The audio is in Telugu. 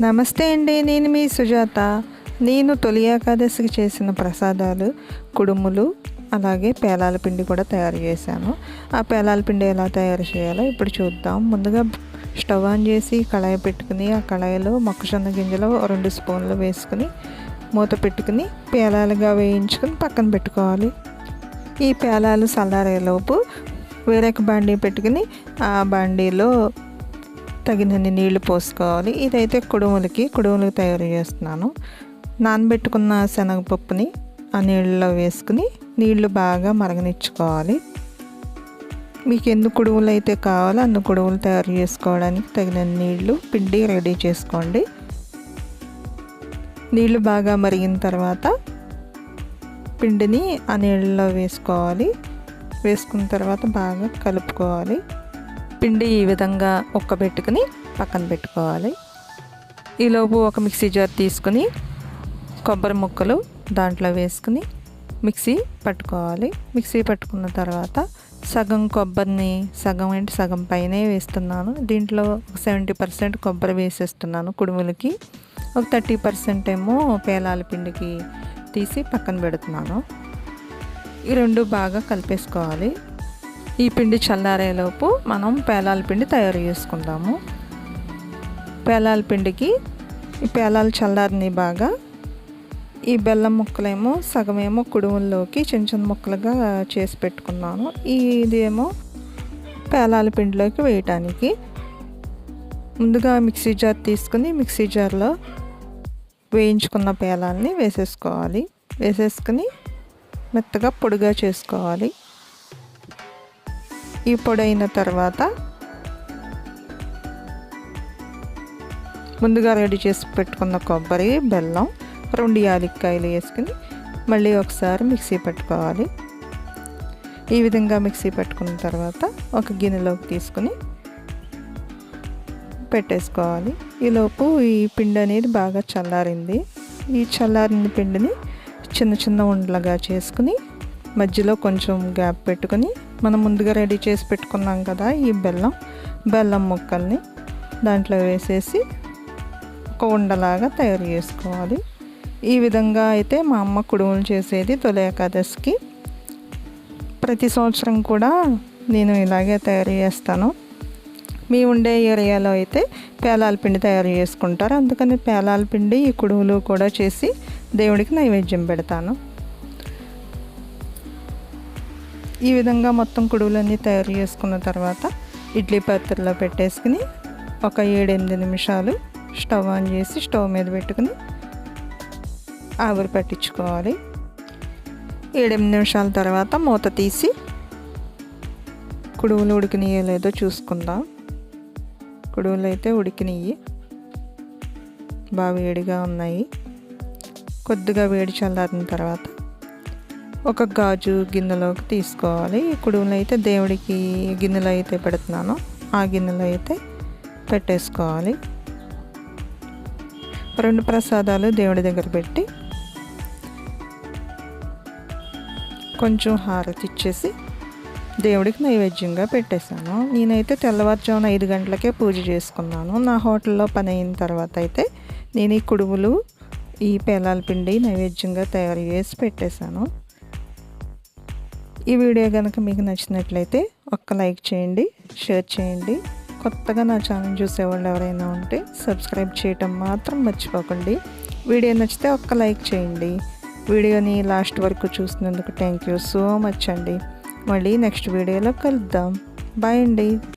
నమస్తే అండి నేను మీ సుజాత. నేను తొలి ఏకాదశికి చేసిన ప్రసాదాలు కుడుములు అలాగే పేలాల పిండి కూడా తయారు చేశాను. ఆ పేలాల పిండి ఎలా తయారు చేయాలో ఇప్పుడు చూద్దాం. ముందుగా స్టవ్ ఆన్ చేసి కళాయి పెట్టుకుని ఆ కళాయిలో మొక్కజొన్న గింజలు రెండు స్పూన్లు వేసుకుని మూత పెట్టుకుని పేలాలుగా వేయించుకుని పక్కన పెట్టుకోవాలి. ఈ పేలాలు చల్లారేలోపు వేరొక బండి పెట్టుకుని ఆ బండిలో తగినన్ని నీళ్ళు పోసుకోవాలి. ఇదైతే కుడుములకి కుడుములకి తయారు చేస్తున్నాను. నానబెట్టుకున్న శనగపప్పుని ఆ నీళ్ళలో వేసుకుని నీళ్ళు బాగా మరగనిచ్చుకోవాలి. మీకు ఎన్ని కుడుములు అయితే కావాలో అన్ని కుడుములు తయారు చేసుకోవడానికి తగిన నీళ్ళు పిండి రెడీ చేసుకోండి. నీళ్ళు బాగా మరిగిన తర్వాత పిండిని ఆ నీళ్ళలో వేసుకోవాలి. వేసుకున్న తర్వాత బాగా కలుపుకోవాలి. పిండి ఈ విధంగా ఒక్కబెట్టుకుని పక్కన పెట్టుకోవాలి. ఈలోపు ఒక మిక్సీ జార్ తీసుకుని కొబ్బరి ముక్కలు దాంట్లో వేసుకుని మిక్సీ పట్టుకోవాలి. మిక్సీ పట్టుకున్న తర్వాత సగం కొబ్బరిని సగం ఏంటి సగం పైనే వేస్తున్నాను. దీంట్లో ఒక సెవెంటీ పర్సెంట్ కొబ్బరి వేసేస్తున్నాను కుడుములకి. ఒక థర్టీ పర్సెంట్ ఏమో పేలాల పిండికి తీసి పక్కన పెడుతున్నాను. ఈ రెండు బాగా కలిపేసుకోవాలి. ఈ పిండి చల్లారేలోపు మనం పేలాల పిండి తయారు చేసుకుందాము. పేలాల పిండికి ఈ పేలాలు చల్లారిని బాగా ఈ బెల్లం ముక్కలేమో సగమేమో కుడుముల్లోకి చిన్న చిన్న ముక్కలుగా చేసి పెట్టుకున్నాను. ఇదేమో పేలాల పిండిలోకి వేయటానికి. ముందుగా మిక్సీ జార్ తీసుకుని మిక్సీ జార్లో వేయించుకున్న పేలాలని వేసేసుకోవాలి. వేసేసుకుని మెత్తగా పొడిగా చేసుకోవాలి. ఈ పొడి అయిన తర్వాత ముందుగా రెడీ చేసి పెట్టుకున్న కొబ్బరి బెల్లం రెండు యాలక్కాయలు వేసుకుని మళ్ళీ ఒకసారి మిక్సీ పెట్టుకోవాలి. ఈ విధంగా మిక్సీ పెట్టుకున్న తర్వాత ఒక గిన్నెలోకి తీసుకుని పెట్టేసుకోవాలి. ఈలోపు ఈ పిండి అనేది బాగా చల్లారింది. ఈ చల్లారిన పిండిని చిన్న చిన్న ఉండలుగా చేసుకుని మధ్యలో కొంచెం గ్యాప్ పెట్టుకొని మనం ముందుగా రెడీ చేసి పెట్టుకున్నాం కదా ఈ బెల్లం బెల్లం ముక్కల్ని దాంట్లో వేసేసి ఒక ఉండలాగా తయారు చేసుకోవాలి. ఈ విధంగా అయితే మా అమ్మ కుడుములు చేసేది తొలి ఏకాదశికి. ప్రతి సంవత్సరం కూడా నేను ఇలాగే తయారు చేస్తాను. మీ ఉండే ఏరియాలో అయితే పేలాల పిండి తయారు చేసుకుంటారు. అందుకని పేలాల పిండి ఈ కుడుములు కూడా చేసి దేవుడికి నైవేద్యం పెడతాను. ఈ విధంగా మొత్తం కుడువులన్నీ తయారు చేసుకున్న తర్వాత ఇడ్లీ పాత్రలో పెట్టేసుకుని ఒక ఏడెనిమిది నిమిషాలు స్టవ్ ఆన్ చేసి స్టవ్ మీద పెట్టుకుని ఆవిరి పట్టించుకోవాలి. ఏడెనిమిది నిమిషాల తర్వాత మూత తీసి కుడువులు ఉడికినాయో లేదో చూసుకుందాం. కుడువులు అయితే ఉడికినాయి. బాగా వేడిగా ఉన్నాయి. కొద్దిగా వేడి చల్లారిన తర్వాత ఒక గాజు గిన్నెలోకి తీసుకోవాలి. కుడుములు అయితే దేవుడికి గిన్నెలో అయితే పెడుతున్నాను. ఆ గిన్నెలో అయితే పెట్టేసుకోవాలి. రెండు ప్రసాదాలు దేవుడి దగ్గర పెట్టి కొంచెం హారతి ఇచ్చేసి దేవుడికి నైవేద్యంగా పెట్టేశాను. నేనైతే తెల్లవారుజామున ఐదు గంటలకే పూజ చేసుకున్నాను. నా హోటల్లో పని అయిన తర్వాత అయితే నేను ఈ కుడుములు ఈ పేలాల పిండి నైవేద్యంగా తయారు చేసి పెట్టేశాను. ఈ వీడియో కనుక మీకు నచ్చినట్లయితే ఒక్క లైక్ చేయండి షేర్ చేయండి. కొత్తగా నా ఛానల్ చూసేవాళ్ళు ఎవరైనా ఉంటే సబ్స్క్రైబ్ చేయటం మాత్రం మర్చిపోకండి. వీడియో నచ్చితే ఒక్క లైక్ చేయండి. వీడియోని లాస్ట్ వరకు చూసినందుకు థ్యాంక్ యూ సో మచ్ అండి. మళ్ళీ నెక్స్ట్ వీడియోలో కలుద్దాం. బాయ్ అండి.